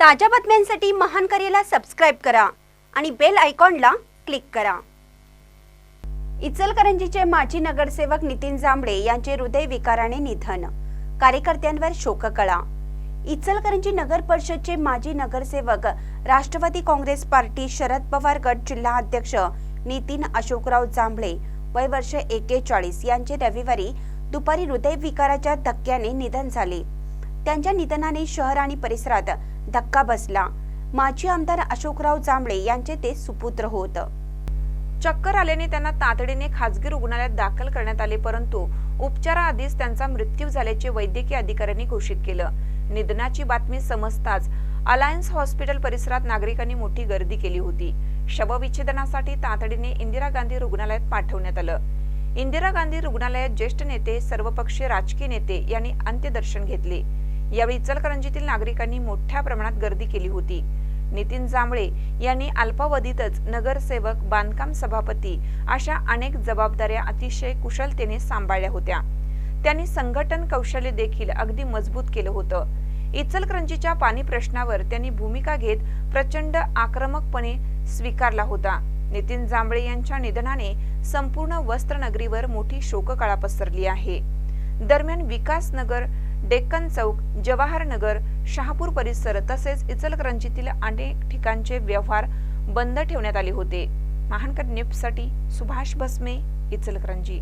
ताज्या बातम्यांसाठी महान करेला सबस्क्राईब करा आणि बेल आयकॉनला क्लिक करा. इचलकरंजीचे माजी नगरसेवक नितीन जांभळे यांचे हृदयविकाराने निधन. कार्यकर्त्यांवर शोककळा. इचलकरंजी नगर परिषदचे माजी नगरसेवक राष्ट्रवादी काँग्रेस पार्टी शरद पवार गट जिल्हा अध्यक्ष नितीन अशोकराव जांभळे वय वर्ष एकेचाळीस यांचे रविवारी दुपारी हृदयविकाराच्या धक्क्याने निधन झाले. त्यांच्या निधनाने शहर आणि परिसरात धक्का बसला. माजी आमदार अशोकराव जांभळे यांचे ते सुपुत्र होत. चक्कर आल्याने त्यांना तातडीने खासगी रुग्णालयात दाखल करण्यात आले परंतु उपचाराआधीच त्यांचा मृत्यू झाल्याचे वैद्यकीय अधिकाऱ्यांनी घोषित केलं. निधनाची बातमी समजताच अलायन्स हॉस्पिटल परिसरात नागरिकांनी मोठी गर्दी केली होती. शवविच्छेदनासाठी तातडीने इंदिरा गांधी रुग्णालयात पाठवण्यात आलं. इंदिरा गांधी रुग्णालयात ज्येष्ठ नेते सर्वपक्षीय राजकीय नेते यांनी अंत्यदर्शन घेतले. यावेळी इचलकरंजीतील नागरिकांनी मोठ्या प्रमाणात गर्दी केली होती. नितीन जांभळे यांनी अल्पावधीतच नगरसेवक बांधकाम सभापती अशा अनेक जबाबदाऱ्या अतिशय कुशलतेने सांभाळल्या होत्या. त्यांनी संघटन कौशल्य देखील अगदी मजबूत केलं होतं. इचलकरंजीच्या पाणी प्रश्नावर त्यांनी भूमिका घेत प्रचंड आक्रमकपणे स्वीकारला होता. नितीन जांभळे यांच्या निधनाने संपूर्ण वस्त्रनगरीवर मोठी शोककळा पसरली आहे. दरम्यान विकास नगर डेक्कन चौक जवाहर नगर शहापूर परिसर तसेच इचलकरंजीतील अनेक ठिकाणचे व्यवहार बंद ठेवण्यात आले होते. महानकर न्यूजसाठी सुभाष भस्मे इचलकरंजी.